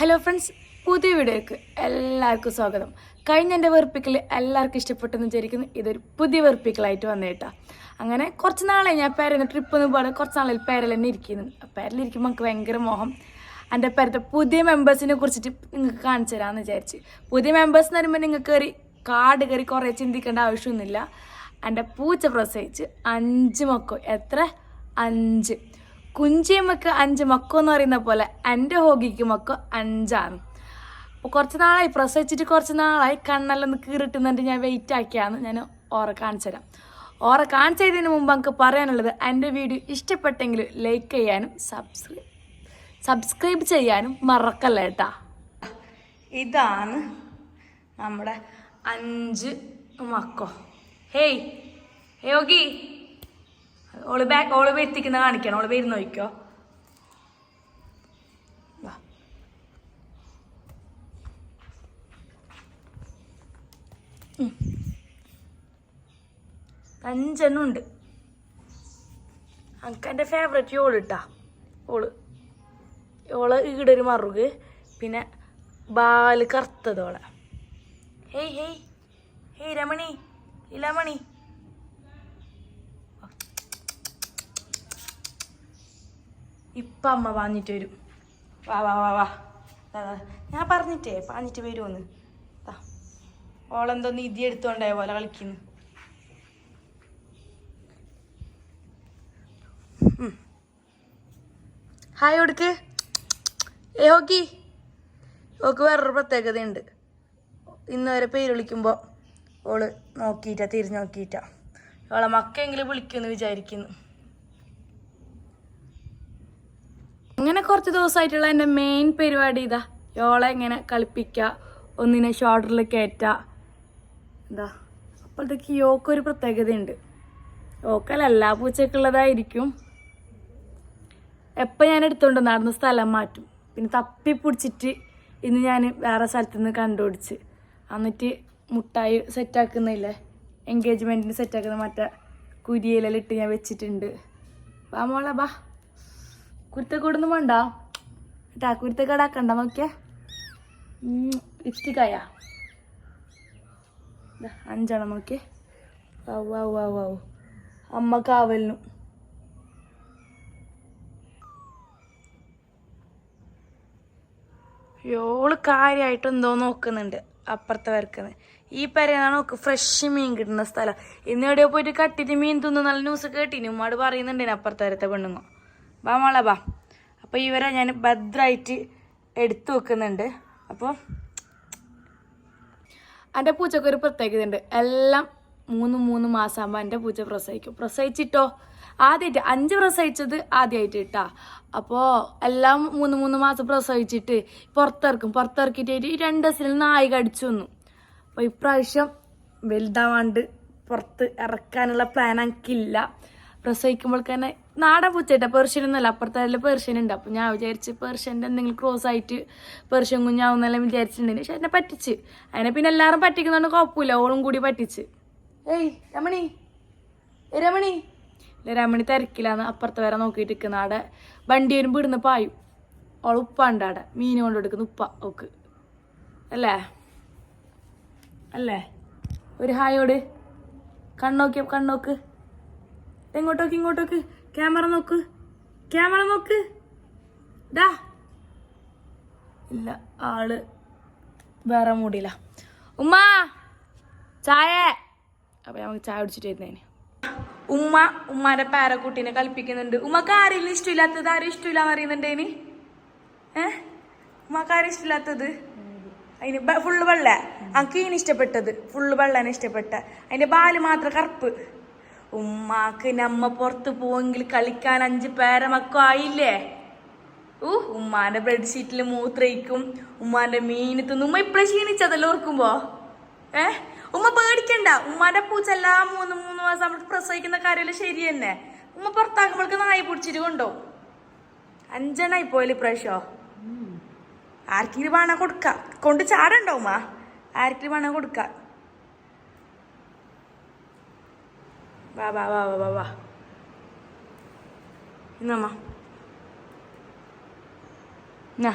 Hello friends പുതിയ വീഡിയോയ്ക്ക് എല്ലാവർക്കും സ്വാഗതം. കഴിഞ്ഞ എന്റെ വെറുപ്പിക്കൽ എല്ലാവർക്കും ഇഷ്ടപ്പെട്ടെന്ന് വിചാരിക്കുന്നു. ഇതൊരു പുതിയ വെറുപ്പിക്കലായിട്ട് വന്നേട്ടാ. അങ്ങനെ കുറച്ച് നാളായി ഞാൻ പേരുന്ന ട്രിപ്പ് ഒന്നും പറഞ്ഞാൽ കുറച്ച് നാളിൽ പേരൽ തന്നെ ഇരിക്കുന്നു. പേരലിരിക്കുമ്പോൾ നമുക്ക് ഭയങ്കര മോഹം. എന്റെ പേരത്തെ പുതിയ മെമ്പേഴ്സിനെ കുറിച്ചിട്ട് നിങ്ങൾക്ക് കാണിച്ചു തരാമെന്ന് വിചാരിച്ച്. പുതിയ മെമ്പേഴ്സ് എന്ന് പറയുമ്പോൾ നിങ്ങൾക്ക് കയറി കാട് കയറി കുറേ ചിന്തിക്കേണ്ട ആവശ്യമൊന്നുമില്ല. എന്റെ പൂച്ച പ്രസവിച്ച് അഞ്ച് മക്കോ എത്ര? അഞ്ച്. കുഞ്ചിയമ്മക്ക് അഞ്ച് മക്കോ എന്ന് പറയുന്ന പോലെ എന്റെ ഹോഗിക്ക് മക്കോ അഞ്ചാണ്. അപ്പോൾ കുറച്ച് നാളായി പ്രസവിച്ചിട്ട് കുറച്ച് നാളായി കണ്ണെല്ലാം കീറിട്ടുന്നുണ്ട് ഞാൻ വെയിറ്റ് ആക്കിയാണ്. ഞാൻ ഓറെ കാണിച്ചു തരാം. ഓറെ കാണിച്ചു മുമ്പ് നമുക്ക് പറയാനുള്ളത് എന്റെ വീഡിയോ ഇഷ്ടപ്പെട്ടെങ്കിൽ ലൈക്ക് ചെയ്യാനും സബ്സ്ക്രൈബ് സബ്സ്ക്രൈബ് ചെയ്യാനും മറക്കല്ല കേട്ടാ ഇതാണ് നമ്മുടെ അഞ്ച് മക്കോ. ഹേയ് ഹേ യോഗി ഓൾ ബാക്ക് ഓൾ എത്തിക്കുന്ന കാണിക്കണം. ഓൾ നോക്കിക്കോ. വാ. അഞ്ചെണ്ണം ഉണ്ട്. എനിക്ക് എന്റെ ഫേവറേറ്റ് ഓൾ ഇട്ടാ. ഓൾ. ഓൾ ഈടെ ഒരു മറുക്. പിന്നെ ബാൽ കറുത്തതോളെ ഹേയ് ഹേയ്. ഹേയ് രമണി. ഇലമണി ഇപ്പം അമ്മ വാങ്ങിട്ട് വരും. വാ വാ വാ വാ. ഞാൻ പറഞ്ഞിട്ടേ പാഞ്ഞിട്ട് വരുമെന്ന്. ഓളെന്തോ നിധി എടുത്തോണ്ടായ പോലെ കളിക്കുന്നു. ഹായ് കൊടുക്ക് ഏ ഹോക്കി. ഓക്ക് വേറൊരു പ്രത്യേകതയുണ്ട്. ഇന്ന് വരെ പേര് വിളിക്കുമ്പോൾ ഓൾ നോക്കിയിട്ടാ തിരിഞ്ഞ് നോക്കിയിട്ടാ. ഓളെ മക്കെങ്കിലും വിളിക്കുമെന്ന് വിചാരിക്കുന്നു അങ്ങനെ കുറച്ച് ദിവസമായിട്ടുള്ള എന്റെ മെയിൻ പരിപാടി ഇതാ. യോളെ ഇങ്ങനെ കളിപ്പിക്കുക ഒന്നിനെ ഷോൾഡറിൽ കയറ്റുക എന്താ അപ്പോഴത്തേക്ക് യോക്കൊരു പ്രത്യേകതയുണ്ട്. യോക്കല്ല എല്ലാ പൂച്ചക്കുള്ളതായിരിക്കും എപ്പോൾ ഞാൻ എടുത്തുകൊണ്ട് നടന്ന സ്ഥലം മാറ്റും. പിന്നെ തപ്പി പിടിച്ചിട്ട് ഇന്ന് ഞാൻ വേറെ സ്ഥലത്ത് നിന്ന് കണ്ടുപിടിച്ച്. എന്നിട്ട് മുട്ടായി സെറ്റാക്കുന്നില്ലേ എൻഗേജ്മെന്റിന് സെറ്റാക്കുന്ന മറ്റേ കുരിയിലെല്ലാം ഇട്ട് ഞാൻ വെച്ചിട്ടുണ്ട്. വാ മോളെ ബാ കുരുത്തക്കൂടൊന്ന് വേണ്ട? കേട്ടാ കുരുത്തക്കേടാക്കണ്ട നോക്കിയ. ലിപ്സ്റ്റിക്കായ അഞ്ചെണ്ണം നോക്കിയേ. ഔ ഔ ഔ ഔ അമ്മ കാവലിനും. യോൾ കാര്യമായിട്ട് എന്തോ നോക്കുന്നുണ്ട് അപ്പുറത്തെ വരക്കുന്നത് ഈ പെരയാണ് നോക്ക് ഫ്രഷ് മീൻ കിട്ടുന്ന സ്ഥലം. ഇന്ന് എവിടെയോ പോയിട്ട് കട്ടിട്ട് മീൻ തിന്നു നല്ല ന്യൂസ് കേട്ടിനും. അവിടെ പറയുന്നുണ്ടേനെ അപ്പുറത്തെ വരത്തെ പെണ്ണുങ്ങോ. ബാ മോളെ ബാ അപ്പോൾ ഇവരെ ഞാൻ ഭദ്രമായിട്ട് എടുത്തു വെക്കുന്നുണ്ട്. അപ്പോൾ എന്റെ പൂച്ചക്ക് ഒരു പ്രത്യേകത ഉണ്ട് എല്ലാം മൂന്ന് മൂന്ന് മാസമാകുമ്പോൾ എന്റെ പൂച്ച പ്രസവിക്കും. പ്രസവിച്ചിട്ടോ? ആദ്യമായിട്ട് അഞ്ച് പ്രസവിച്ചത് ആദ്യമായിട്ട് ഇട്ടാ. അപ്പോൾ എല്ലാം മൂന്ന് മൂന്ന് മാസം പ്രസവിച്ചിട്ട് പുറത്തിറക്കും. പുറത്തിറക്കിയിട്ട് രണ്ട് ദിവസത്തിൽ നായി കടിച്ചു വന്നു. അപ്പോൾ ഇപ്രാവശ്യം വലുതാവാണ്ട് പുറത്ത് ഇറക്കാനുള്ള പ്ലാൻ എനിക്കില്ല പ്രസവിക്കുമ്പോൾ തന്നെ നാടൻ പൂച്ചയിട്ട പെർഷ്യനൊന്നുമല്ല അപ്പുറത്തായാലും പെർഷ്യൻ ഉണ്ട് അപ്പം ഞാൻ വിചാരിച്ച് പെർഷ്യന്റെ എന്തെങ്കിലും ക്രോസ് ആയിട്ട് പെർഷ്യൻ കുഞ്ഞാവുന്നെല്ലാം വിചാരിച്ചിട്ടുണ്ടെങ്കിൽ പക്ഷെ എന്നെ പറ്റിച്ച്. അതിനെ പിന്നെ എല്ലാവരും പറ്റിക്കുന്നതുകൊണ്ട് കുഴപ്പമില്ല ഓളും കൂടി പറ്റിച്ച്. ഏയ് രമണി. ഏ രമണി. രമണി തിരക്കില്ലാന്ന് അപ്പുറത്ത് വരെ നോക്കിയിട്ട് നിൽക്കുന്ന ആടെ വണ്ടി വരുമ്പോൾ ഇടുന്ന് പായും. ഓൾ ഉപ്പ ഉണ്ട് ആടെ. മീൻ കൊണ്ട് കൊടുക്കുന്ന ഉപ്പ ഓക്ക്. അല്ലേ? അല്ലേ? ഒരു ഹായോട്. കണ്ണോക്കിയ കണ്ണോക്ക്. ഇങ്ങോട്ടോക്ക് ഇങ്ങോട്ടോക്ക്? ക്യാമറ നോക്ക്. ക്യാമറ നോക്ക്. ഡാ ഇല്ല ആൾ വേറെ മൂടിയില്ല. ഉമ്മ ചായ. അപ്പൊ നമുക്ക് ചായ കുടിച്ചിട്ട് വരുന്നതിന് ഉമ്മ ഉമ്മാന്റെ പേരക്കുട്ടീനെ കൽപ്പിക്കുന്നുണ്ട് ഉമ്മക്ക് ആരെങ്കിലും ഇഷ്ടമില്ലാത്തത് ആരും ഇഷ്ടമില്ലാന്ന് അറിയുന്നുണ്ടേന്? ഏ? ഉമ്മക്ക് ആരും ഇഷ്ടമില്ലാത്തത് അതിന് ഫുള്ള് വെള്ള. ഇനി ഇഷ്ടപ്പെട്ടത്? ഫുള്ള് വെള്ളനെ ഇഷ്ടപ്പെട്ട. അതിന്റെ ബാൽ മാത്രം കറുപ്പ്. ഉമ്മാക്ക് നമ്മ പുറത്ത് പോവെങ്കിൽ കളിക്കാൻ അഞ്ച് പേരമക്ക ആയില്ലേ? ഊ ഉമ്മാന്റെ ബെഡ്ഷീറ്റിൽ മൂത്രയിക്കും ഉമ്മാന്റെ തിന്നും. ഉമ്മ ഇപ്പഴേ ക്ഷീണിച്ചതല്ലോ ഓർക്കുമ്പോ? ഏ? ഉമ്മ പേടിക്കണ്ട. ഉമ്മാന്റെ പൂച്ച എല്ലാ മൂന്ന് മൂന്ന് മാസം നമ്മൾ പ്രസവിക്കുന്ന കാര്യമല്ല ശരി തന്നെ. ഉമ്മ പുറത്താക്കുമ്പോൾക്ക് നായി പിടിച്ചിട്ട് കൊണ്ടോ അഞ്ചെണ്ണായി പോയാലും ഇപ്രാവശ്യോ ആർക്കെങ്കിലും വേണ കൊടുക്ക. കൊണ്ട് ചാടണ്ടോ ഉമ്മ? ആർക്കെങ്കിലും വേണ കൊടുക്ക. വാ വാ വാ വാ വാ വാ. ഇന്നമ്മ. എന്നാ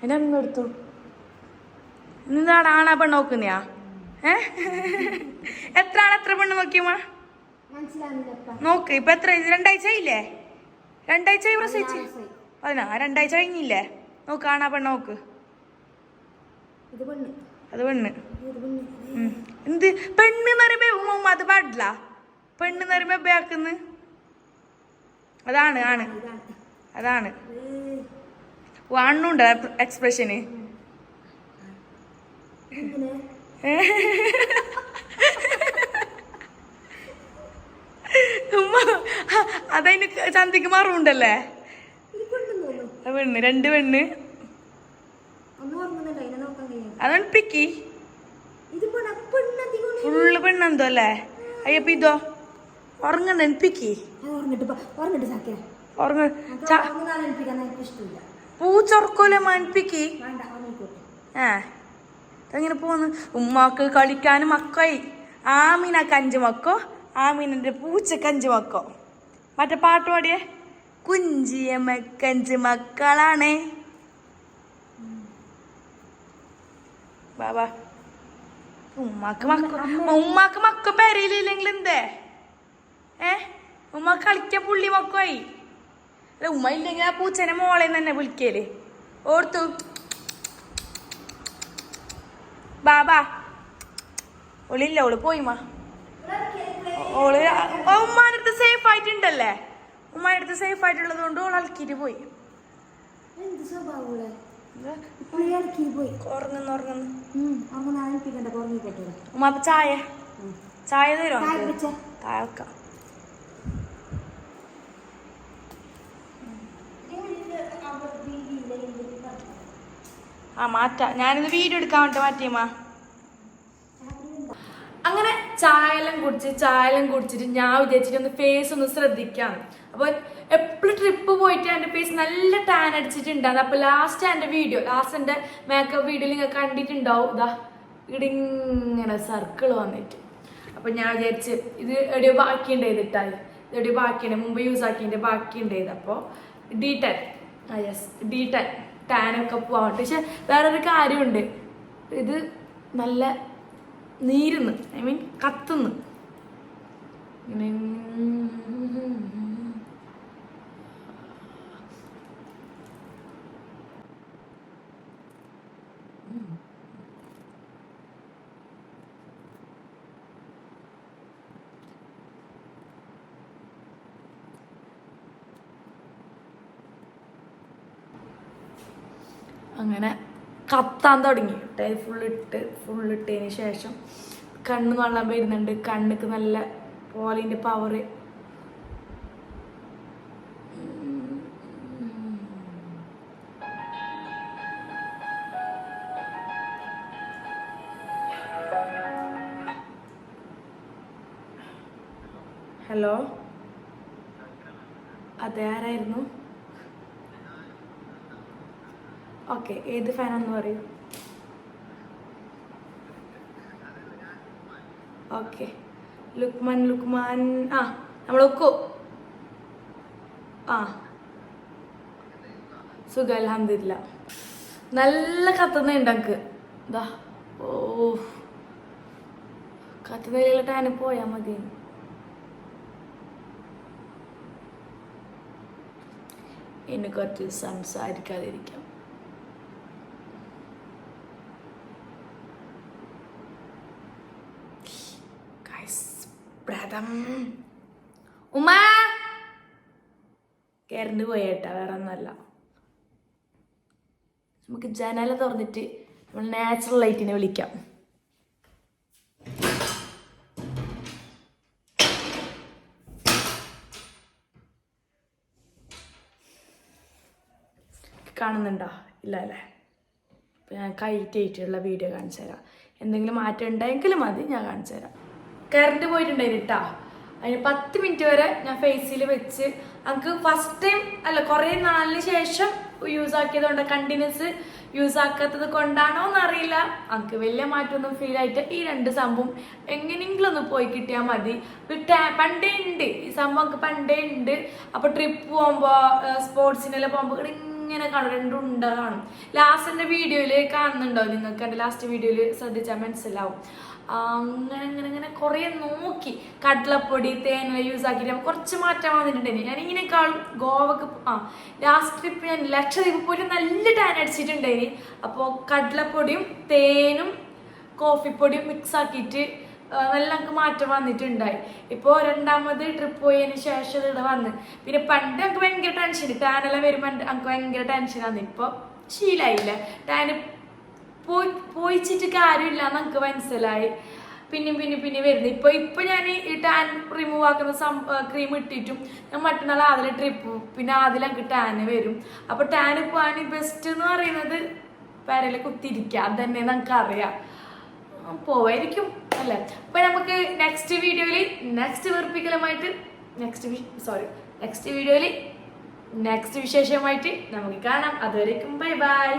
അതിന്റെ അമ്മ എടുത്തു. എന്താണ് ആണാ പെണ്ണ് നോക്കുന്നയാ? ഏ? എത്ര ആണ് എത്ര പെണ്ണ് നോക്കിയമ്മ? നോക്ക് ഇപ്പൊ എത്ര? രണ്ടാഴ്ച ഇല്ലേ രണ്ടാഴ്ച പ്രസവിച്ച് പതിനാ രണ്ടാഴ്ച കഴിഞ്ഞില്ലേ? നോക്ക് ആണാ പെണ്ണ് നോക്ക്. ഇത് പെണ്ണ്. അത് പെണ്ണ്. എന്ത്? പെണ്ണ് പറയുമ്പോ ഉമ്മ അത് പാടില്ല. പെണ്ണ് പറയുമ്പോ ബാക്കുന്ന് അതാണ് ആണ്. അതാണ്. അണ്ണുണ്ട് എക്സ്പ്രഷന് അതതിന് ചന്തിക്ക് മറവുണ്ടല്ലേ? പെണ്ണ് രണ്ട് പെണ്ണ് ഒന്ന് ഓർമ്മയുന്നുണ്ടോ അതിനെ നോക്കാൻ കഴിയാം അതാണ് പിക്കി. ഫുള്ള് പെണ്ണെന്തോ അല്ലേ? അയ്യപ്പ ഇതോ? ഉറങ്ങണ്ട പിക്കി. ഓർമ്മിട്ട് ഓർമ്മിട്ട് സാക്കിയ ഉറങ്ങ. പൂച്ചൊറക്കോലെ ഓർമ്മിക്കോട്ടെ ഏ. എങ്ങനെ പോന്ന് ഉമ്മാക്ക് കളിക്കാൻ മക്കായി. ആമീനക്ക് അഞ്ച് മക്കോ? ആമീനന്റെ പൂച്ച അഞ്ച് മക്കോ? മറ്റേ പാട്ട് പാടിയേ? കുഞ്ചിയമ്മക്കഞ്ച് മക്കളാണേ. ബാബാ. ഉമ്മാക്ക് മക്ക ഉമ്മാക്ക് മക്ക പെരയിലില്ലെങ്കിൽ എന്തേ? ഏ? ഉമ്മ കളിക്കാൻ പുള്ളി മക്കുമായി അല്ല ഉമ്മ ഇല്ലെങ്കിൽ ആ പൂച്ചനെ മോളെ തന്നെ വിളിക്കൽ. ഓർത്തു. ബാബാ. ഓളില്ല ഓൾ പോയി മാ. ഓൾ ഉമ്മാന്റെ അടുത്ത് സേഫ് ആയിട്ടുണ്ടല്ലേ? ഉമ്മാന്റെ അടുത്ത് സേഫ് ആയിട്ടുള്ളത് കൊണ്ട് ഓൾ അലക്കിയിട്ട് പോയി. എന്ത് സ്വഭാവമുള്ള ഉമ്മ ചായ? ചായ തരുമോ ചായ ചായ വെക്കാം. ആ മാറ്റാം. ഞാനിത് വീഡിയോ എടുക്കാൻ വേണ്ടി മാറ്റിയമ്മ അങ്ങനെ ചായയെല്ലാം കുടിച്ച് ചായയെല്ലാം കുടിച്ചിട്ട് ഞാൻ വിചാരിച്ചിട്ട് ഒന്ന് ഫേസ് ഒന്ന് ശ്രദ്ധിക്കാം. അപ്പൊ എപ്പോഴും ട്രിപ്പ് പോയിട്ട് എന്റെ ഫേസ് നല്ല ടാൻ അടിച്ചിട്ടുണ്ടായിരുന്നു അപ്പൊ ലാസ്റ്റ് എന്റെ വീഡിയോ ലാസ്റ്റ് എന്റെ മേക്കപ്പ് വീഡിയോ നിങ്ങൾ കണ്ടിട്ടുണ്ടാവും. ഇതാ ഇടിങ്ങനെ സർക്കിൾ വന്നിട്ട്. അപ്പൊ ഞാൻ വിചാരിച്ച് ഇത് എവിടെയോ ബാക്കി ഉണ്ടായിട്ടായി ഇത് എവിടെയോ ബാക്കിയുണ്ട് മുമ്പ് യൂസ് ആക്കിയതിന്റെ ബാക്കി ഉണ്ടായത് അപ്പോൾ D ten yes D ten ടാനൊക്കെ പോകാൻ പക്ഷെ വേറൊരു കാര്യമുണ്ട്. ഇത് നല്ല നീരുന്ന്. I mean കത്തുന്നു. ഇങ്ങനെ അങ്ങനെ കത്താൻ തുടങ്ങി. ഇട്ട് ഫുൾ ഇട്ടതിന് ശേഷം കണ്ണ് വെള്ളം വരുന്നുണ്ട്. കണ്ണുക്ക് നല്ല പോലിന്റെ പവർ ഹലോ? അതെ ആരായിരുന്നു? ഓക്കെ ഏത് ഫാനാണെന്ന് പറയൂ. ഓക്കെ ലുക്മാൻ ലുക്മാൻ ആ നമ്മൾ ഒക്കു. ആ. സുഖം അലഹമില്ല നല്ല കത്തുന്നുണ്ട് എനിക്ക് ഇതാ ഓ. കത്തുന്നതിലുള്ള ടാന് പോയാൽ മതി. എന്നെ കുറച്ച് സംസാരിക്കാതിരിക്കാം. പ്രഥം ഉമ്മ. കരണ്ട് പോയേട്ടാ വേറെ ഒന്നല്ല നമുക്ക് ജനല തുറന്നിട്ട് നമ്മൾ നാച്ചുറൽ ലൈറ്റിനെ വിളിക്കാം. കാണുന്നുണ്ടോ? ഇല്ല അല്ലേ ഞാൻ കൈറ്റായിട്ടുള്ള വീഡിയോ കാണിച്ചു തരാം എന്തെങ്കിലും മാറ്റം ഉണ്ടെങ്കിൽ മതി ഞാൻ കാണിച്ചു തരാം കറണ്ട് പോയിട്ടുണ്ടായിരുന്നു കേട്ടോ അതിന് പത്ത് മിനിറ്റ് വരെ ഞാൻ ഫേസിൽ വെച്ച് നമുക്ക് ഫസ്റ്റ് ടൈം അല്ല കുറേ നാളിന് ശേഷം യൂസ് ആക്കിയത് കൊണ്ട് കണ്ടിന്യൂസ് യൂസ് ആക്കാത്തത് കൊണ്ടാണോ എന്നറിയില്ല. നമുക്ക് വലിയ മാറ്റമൊന്നും ഫീൽ ആയിട്ട് ഈ രണ്ട് സംഭവം എങ്ങനെയെങ്കിലും ഒന്ന് പോയി കിട്ടിയാൽ മതി. പണ്ടേ ഉണ്ട് ഈ സംഭവം പണ്ടേ ഉണ്ട് അപ്പൊ ട്രിപ്പ് പോകുമ്പോ സ്പോർട്സിനെല്ലാം പോകുമ്പോ ഇവിടെ ഇങ്ങനെ കാണും രണ്ടും ഉണ്ട കാണും. ലാസ്റ്റിന്റെ വീഡിയോയിൽ കാണുന്നുണ്ടോ നിങ്ങൾക്ക്? എന്റെ ലാസ്റ്റ് വീഡിയോയിൽ ശ്രദ്ധിച്ചാൽ മനസ്സിലാവും. അങ്ങനെ അങ്ങനെ അങ്ങനെ കുറേ നോക്കി. കടലപ്പൊടി തേങ്ങ യൂസ് ആക്കിയിട്ട് കുറച്ച് മാറ്റം വന്നിട്ടുണ്ടായിരുന്നു ഞാൻ ഇങ്ങനെക്കാളും ഗോവക്ക് ആ ലാസ്റ്റ് ട്രിപ്പ് ഞാൻ ലക്ഷദ്വീപ് പോയിട്ട് നല്ല ടാൻ അടിച്ചിട്ടുണ്ടായിന് അപ്പോൾ കടലപ്പൊടിയും തേനും കോഫിപ്പൊടിയും മിക്സ് ആക്കിയിട്ട് നല്ല നമുക്ക് മാറ്റം വന്നിട്ടുണ്ടായി. ഇപ്പോൾ രണ്ടാമത് ട്രിപ്പ് പോയതിന് ശേഷം ഇവിടെ വന്ന്. പിന്നെ പണ്ട് എനിക്ക് ഭയങ്കര ടെൻഷൻ ടാനെല്ലാം വരുമ്പോൾ എനിക്ക് ഭയങ്കര ടെൻഷനാണ് ഇപ്പോൾ ശീലായില്ല. ടാന് പോയി പോയിച്ചിട്ട് കാര്യമില്ല എന്ന് നമുക്ക് മനസ്സിലായി. പിന്നെയും പിന്നെ പിന്നെ വരുന്നത് ഇപ്പൊ ഇപ്പൊ ഞാൻ ഈ ടാൻ റിമൂവ് ആക്കുന്ന സം ക്രീം ഇട്ടിട്ടും ഞാൻ മറ്റന്നാൾ അതിലെ ട്രിപ്പ് പിന്നെ അതിലൊക്കെ ടാന് വരും. അപ്പോൾ ടാന് പോകാൻ ബെസ്റ്റ് എന്ന് പറയുന്നത് പേരയിൽ കുത്തിരിക്കുക അത് തന്നെ നമുക്ക് അറിയാം. പോവായിരിക്കും. അല്ലേ? അപ്പൊ നമുക്ക് നെക്സ്റ്റ് വീഡിയോയിൽ നെക്സ്റ്റ് വെറുപ്പിക്കലുമായിട്ട് നെക്സ്റ്റ് സോറി നെക്സ്റ്റ് വീഡിയോയിൽ നെക്സ്റ്റ് വിശേഷമായിട്ട് നമുക്ക് കാണാം. അതുവരേക്കും ബൈ ബൈ